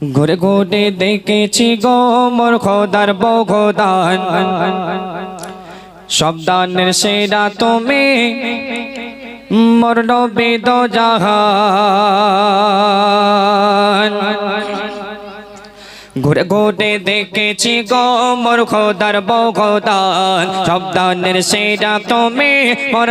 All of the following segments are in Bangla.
ঘুরে ঘুরে দেখেছি গো মোর খোদার বগদান শব্দানের সেরা তুমি মোর নবী দো জাহান ঘুরে ঘুরে দেখেছি গো মোর খোদার বগদান। শব্দানের সেরা তুমি, মোর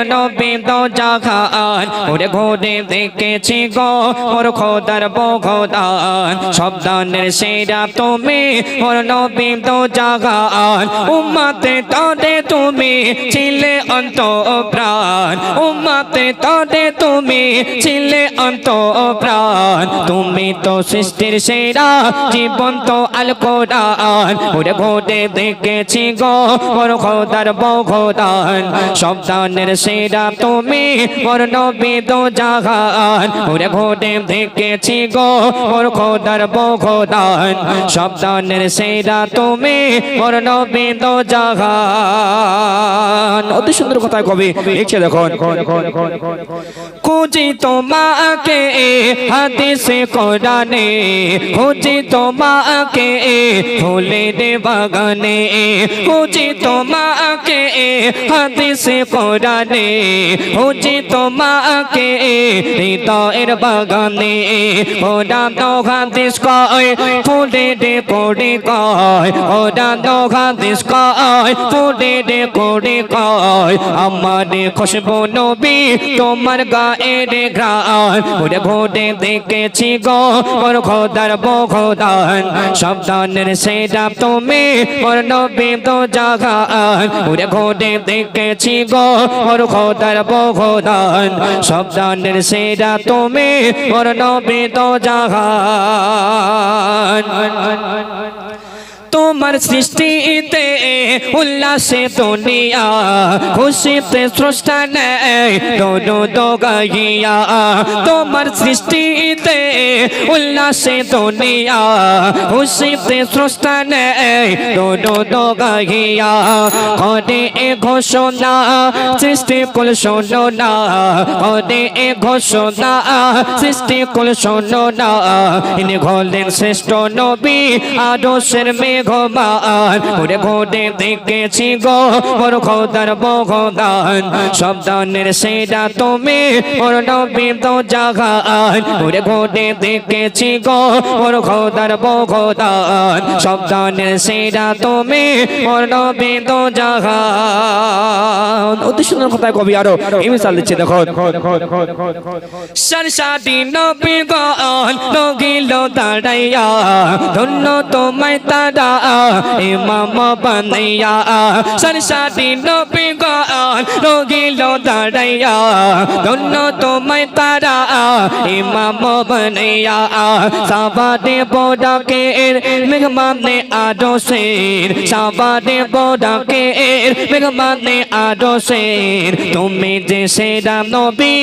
ঘুরে ঘুরে দেখেছি গো মোর খোদার বগদান। শব্দানের সেরা তুমি, মোর নবী দো জাহান উম্মাতে তদে তুমি ছিলে অন্ত প্রাণ উম্মাতে তদে তুমি ছিলে অন্ত প্রাণ তুমি তো সৃষ্টির সেরা, জীবন্ত আল কোরআন ওরে ঘোটে দেখেছি গো মোর খোদার বখোদান। সন্তানের সেরা তুমি মোর নবী দো জাহান। ওরে ঘোটে দেখেছি গো মোর খোদার বখোদান। সন্তানের সেরা তুমি মোর নবী দো জাহান। অতি সুন্দর কথা কবি। লিখছে দেখুন। খুঁজি তোমাকে, হাদিসে কোরআনে। খুঁজি তোমাকে ফুলে দে বাগানে। খুঁজি তোমাকে, হাদিসে কোরআনে। খুঁজি তোমাকে, হৃদয়ের বাগানে। কোরআন হাদিস কয় ফুলে দে কোড়ে কয়। কোরআন হাদিস কয় ফুলে দে কোড়ে কয় আমার খুশবু নবী তোমার গায়ের ঘ্রাণ। ওরে ভোটে দেখেছি গো মোর খোদার বখোদান। সাবধানের সেটা তুমি মোর নবী তো জাগান। ওরে ভোটে দেখেছি গো মোর খোদার বখোদান। সাবধানের সেটা তুমি মোর নবী তো জাগান। তোমার সৃষ্টিতে উল্লাসে দুনিয়া, খুশিতে স্রষ্টা নেই, দোনো দো গাইয়া তোমার সৃষ্টিতে উল্লাসে দুনিয়া, খুশিতে স্রষ্টা নেই, দোনো দো গাইয়া করে এ ঘোষণা, সৃষ্টি কুল শোনো না। করে এ ঘোষণা, সৃষ্টি কুল শোনো না। ইনি হলেন শ্রেষ্ঠ নবী, আদর্শের মেঘমান। ওরে ঘোটে দেখেছি গো, ওর খোদার বগদান শব্দানের সেটা তুমি, ওর নবী তো জাগান। ওরে ঘোটে দেখেছি গো, ওর খোদার বগদান শব্দানের সেটা তুমি, ওর নবী তো জাগান। অতি সুন্দর কথা কবি আরও এই মিসাল দিচ্ছে, দেখো। সরসাদি নবী গন লগিল দাঁড়াইয়া, ধন্য তোমায় তারা, ইমাম বানাইয়া সরসাদি নবী গন লগিল দাঁড়াইয়া ধন্য তোমায় তারা, ইমাম বানাইয়া সাবাদে বোডাকে তুমি যে সেরা নবী,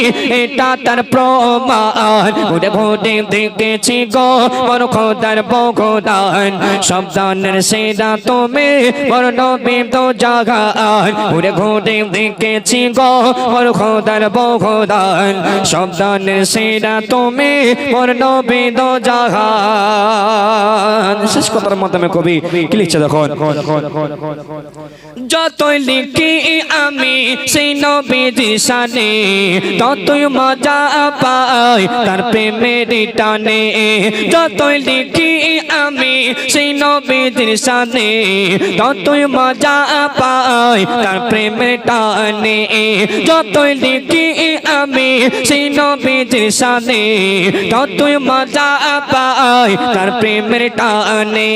এটা তার প্রমাণ। ঘুরে ঘুরে দেখেছি গো খোদার বগদান শব্দানের সেরা তুমি, বড় নবী তো জাগান ঘুরে ঘুরে দেখেছি গো বড় খোদার বগদান শব্দানের সেরা তুমি বড় নবী তো জাগান। শেষ কথার মাধ্যমে কবি কি লিখছে দেখুন? যতই লিখি আমি সেই নবীজির শানে, ততই মজা পাই তার প্রেমের টানে। যতই লিখি আমি সেই নবীদের সাথে ততই মজা পাই তার প্রেমের টানে যতই লিখি আমি সেই নবীজির শানে ততই মজা পাই তার প্রেমের টানে।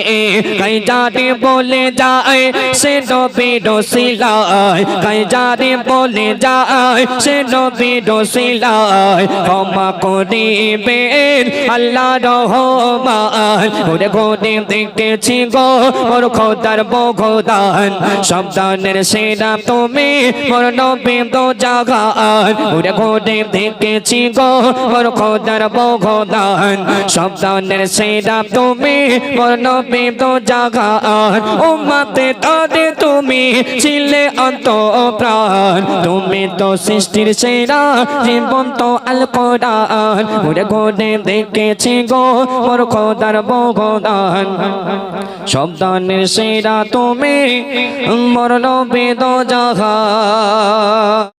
কাই জানে বলে যায়, সে নবী ডোসিলায় কাই জানে বলে যায়, সে নবী ডোসিলায় ক্ষমা করিবেন আল্লাহ রহমান। ওরে গোদে দেখেছি গো, ওর খোদার বগদান। সন্তানের সেরা তুমি, ওর নবী তো জাগান ওরে ঘুরে দেখেছি গো মোর খোদার বগদান। সব দানের সেরা তুমি মোর নবী তো জাগান। উম্মতে তাদের তুমি ছিলে অন্ত প্রাণ তুমি তো সৃষ্টির সেরা, জীবন্ত আল কোরআন। ঘুরে ঘুরে দেখেছি গো মোর খোদার বগদান। সব দানের সেরা তুমি মোর নবী তো জাগান।